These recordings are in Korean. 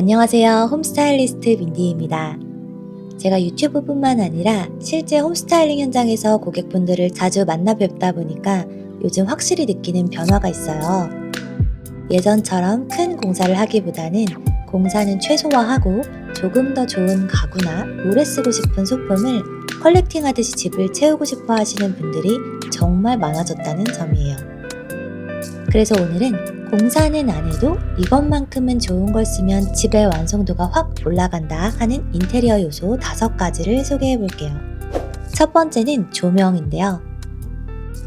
안녕하세요. 홈스타일리스트 민디입니다. 제가 유튜브뿐만 아니라 실제 홈스타일링 현장에서 고객분들을 자주 만나 뵙다 보니까 요즘 확실히 느끼는 변화가 있어요. 예전처럼 큰 공사를 하기보다는 공사는 최소화하고 조금 더 좋은 가구나 오래 쓰고 싶은 소품을 컬렉팅 하듯이 집을 채우고 싶어 하시는 분들이 정말 많아졌다는 점이에요. 그래서 오늘은 공사는 안 해도 이것만큼은 좋은 걸 쓰면 집의 완성도가 확 올라간다 하는 인테리어 요소 다섯 가지를 소개해 볼게요. 첫 번째는 조명인데요.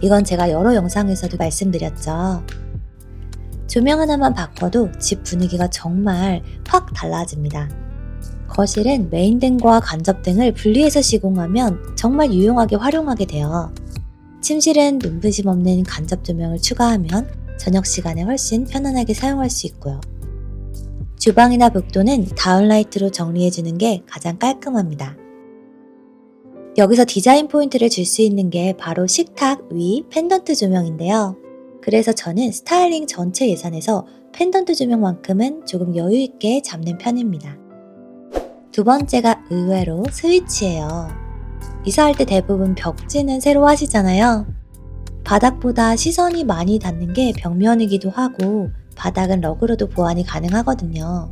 이건 제가 여러 영상에서도 말씀드렸죠. 조명 하나만 바꿔도 집 분위기가 정말 확 달라집니다. 거실은 메인등과 간접등을 분리해서 시공하면 정말 유용하게 활용하게 돼요. 침실은 눈부심 없는 간접 조명을 추가하면 저녁 시간에 훨씬 편안하게 사용할 수 있고요. 주방이나 복도는 다운라이트로 정리해주는 게 가장 깔끔합니다. 여기서 디자인 포인트를 줄 수 있는 게 바로 식탁 위 펜던트 조명인데요. 그래서 저는 스타일링 전체 예산에서 펜던트 조명만큼은 조금 여유있게 잡는 편입니다. 두 번째가 의외로 스위치예요. 이사할 때 대부분 벽지는 새로 하시잖아요. 바닥보다 시선이 많이 닿는 게 벽면이기도 하고 바닥은 러그로도 보완이 가능하거든요.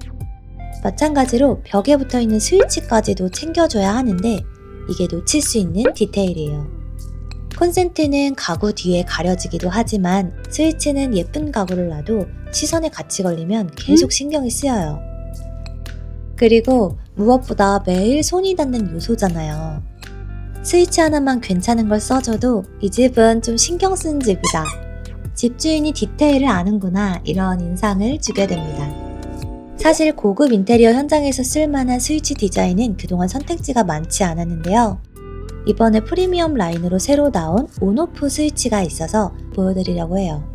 마찬가지로 벽에 붙어 있는 스위치까지도 챙겨줘야 하는데 이게 놓칠 수 있는 디테일이에요. 콘센트는 가구 뒤에 가려지기도 하지만 스위치는 예쁜 가구를 놔도 시선에 같이 걸리면 계속 신경이 쓰여요. 그리고 무엇보다 매일 손이 닿는 요소잖아요. 스위치 하나만 괜찮은 걸 써줘도 이 집은 좀 신경 쓰는 집이다. 집주인이 디테일을 아는구나 이런 인상을 주게 됩니다. 사실 고급 인테리어 현장에서 쓸만한 스위치 디자인은 그동안 선택지가 많지 않았는데요. 이번에 프리미엄 라인으로 새로 나온 온오프 스위치가 있어서 보여드리려고 해요.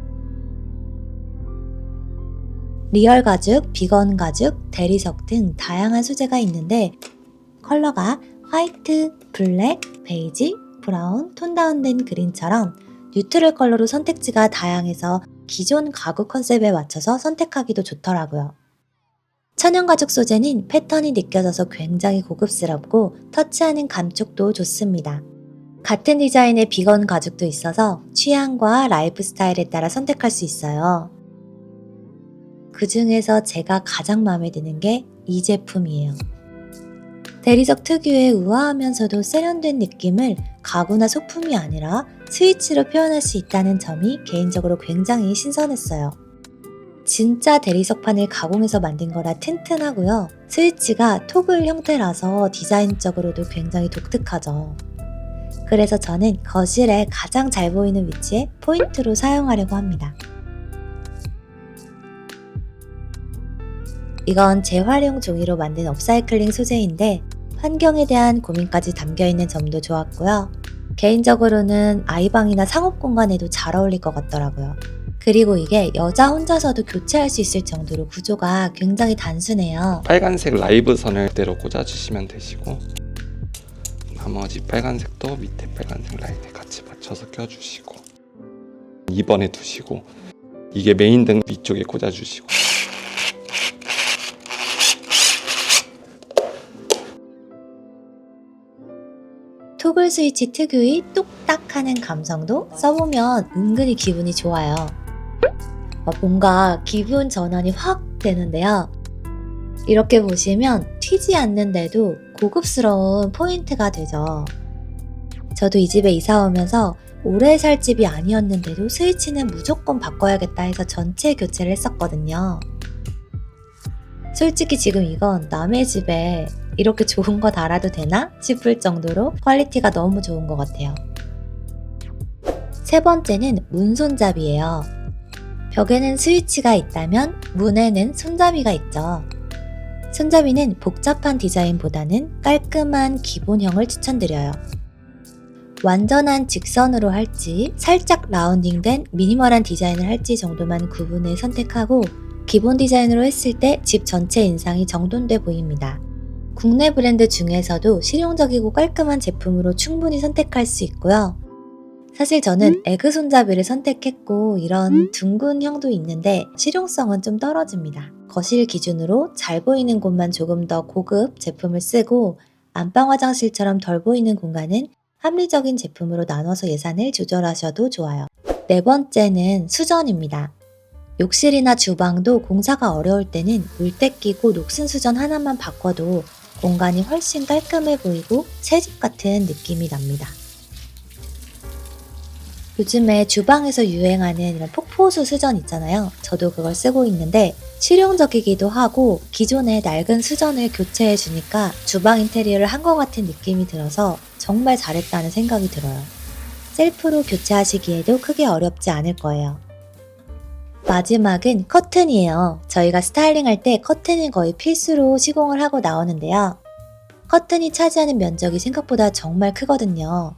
리얼 가죽, 비건 가죽, 대리석 등 다양한 소재가 있는데 컬러가 화이트, 블랙, 베이지, 브라운, 톤 다운된 그린처럼 뉴트럴 컬러로 선택지가 다양해서 기존 가구 컨셉에 맞춰서 선택하기도 좋더라고요. 천연 가죽 소재는 패턴이 느껴져서 굉장히 고급스럽고 터치하는 감촉도 좋습니다. 같은 디자인의 비건 가죽도 있어서 취향과 라이프 스타일에 따라 선택할 수 있어요. 그 중에서 제가 가장 마음에 드는 게 이 제품이에요. 대리석 특유의 우아하면서도 세련된 느낌을 가구나 소품이 아니라 스위치로 표현할 수 있다는 점이 개인적으로 굉장히 신선했어요. 진짜 대리석판을 가공해서 만든 거라 튼튼하고요. 스위치가 토글 형태라서 디자인적으로도 굉장히 독특하죠. 그래서 저는 거실에 가장 잘 보이는 위치에 포인트로 사용하려고 합니다. 이건 재활용 종이로 만든 업사이클링 소재인데 환경에 대한 고민까지 담겨 있는 점도 좋았고요. 개인적으로는 아이방이나 상업 공간에도 잘 어울릴 것 같더라고요. 그리고 이게 여자 혼자서도 교체할 수 있을 정도로 구조가 굉장히 단순해요. 빨간색 라이브 선을 대로 꽂아주시면 되시고 나머지 빨간색도 밑에 빨간색 라인에 같이 맞춰서 껴주시고 2번에 두시고 이게 메인 등 위쪽에 꽂아주시고 토글 스위치 특유의 뚝딱 하는 감성도 써보면 은근히 기분이 좋아요. 어, 뭔가 기분 전환이 확 되는데요. 이렇게 보시면 튀지 않는데도 고급스러운 포인트가 되죠. 저도 이 집에 이사 오면서 오래 살 집이 아니었는데도 스위치는 무조건 바꿔야겠다 해서 전체 교체를 했었거든요. 솔직히 지금 이건 남의 집에 이렇게 좋은 거 달아도 되나 싶을 정도로 퀄리티가 너무 좋은 것 같아요. 세 번째는 문 손잡이에요. 벽에는 스위치가 있다면 문에는 손잡이가 있죠. 손잡이는 복잡한 디자인보다는 깔끔한 기본형을 추천드려요. 완전한 직선으로 할지 살짝 라운딩된 미니멀한 디자인을 할지 정도만 구분해 선택하고 기본 디자인으로 했을 때 집 전체 인상이 정돈돼 보입니다. 국내 브랜드 중에서도 실용적이고 깔끔한 제품으로 충분히 선택할 수 있고요. 사실 저는 에그 손잡이를 선택했고 이런 둥근 형도 있는데 실용성은 좀 떨어집니다. 거실 기준으로 잘 보이는 곳만 조금 더 고급 제품을 쓰고 안방 화장실처럼 덜 보이는 공간은 합리적인 제품으로 나눠서 예산을 조절하셔도 좋아요. 네 번째는 수전입니다. 욕실이나 주방도 공사가 어려울 때는 물때 끼고 녹슨 수전 하나만 바꿔도 공간이 훨씬 깔끔해 보이고 새집 같은 느낌이 납니다. 요즘에 주방에서 유행하는 이런 폭포수 수전 있잖아요. 저도 그걸 쓰고 있는데 실용적이기도 하고 기존의 낡은 수전을 교체해 주니까 주방 인테리어를 한 것 같은 느낌이 들어서 정말 잘했다는 생각이 들어요. 셀프로 교체하시기에도 크게 어렵지 않을 거예요. 마지막은 커튼이에요. 저희가 스타일링 할 때 커튼은 거의 필수로 시공을 하고 나오는데요. 커튼이 차지하는 면적이 생각보다 정말 크거든요.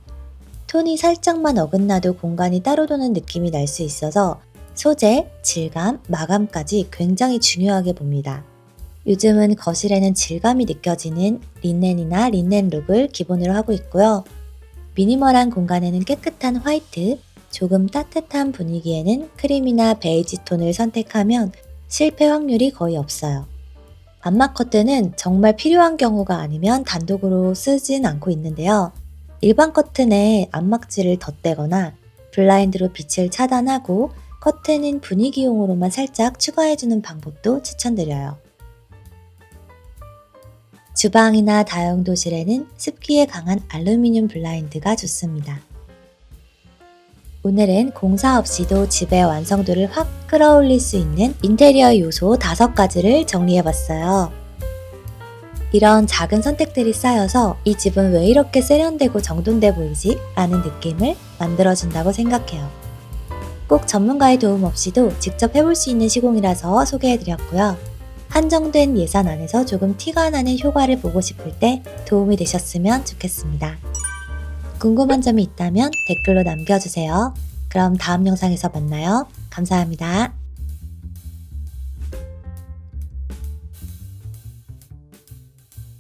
톤이 살짝만 어긋나도 공간이 따로 도는 느낌이 날 수 있어서 소재, 질감, 마감까지 굉장히 중요하게 봅니다. 요즘은 거실에는 질감이 느껴지는 린넨이나 린넨 룩을 기본으로 하고 있고요. 미니멀한 공간에는 깨끗한 화이트, 조금 따뜻한 분위기에는 크림이나 베이지 톤을 선택하면 실패 확률이 거의 없어요. 암막 커튼은 정말 필요한 경우가 아니면 단독으로 쓰진 않고 있는데요. 일반 커튼에 암막지를 덧대거나 블라인드로 빛을 차단하고 커튼은 분위기용으로만 살짝 추가해주는 방법도 추천드려요. 주방이나 다용도실에는 습기에 강한 알루미늄 블라인드가 좋습니다. 오늘은 공사 없이도 집의 완성도를 확 끌어올릴 수 있는 인테리어 요소 5가지를 정리해봤어요. 이런 작은 선택들이 쌓여서 이 집은 왜 이렇게 세련되고 정돈돼 보이지? 라는 느낌을 만들어준다고 생각해요. 꼭 전문가의 도움 없이도 직접 해볼 수 있는 시공이라서 소개해드렸고요. 한정된 예산 안에서 조금 티가 나는 효과를 보고 싶을 때 도움이 되셨으면 좋겠습니다. 궁금한 점이 있다면 댓글로 남겨주세요. 그럼 다음 영상에서 만나요. 감사합니다.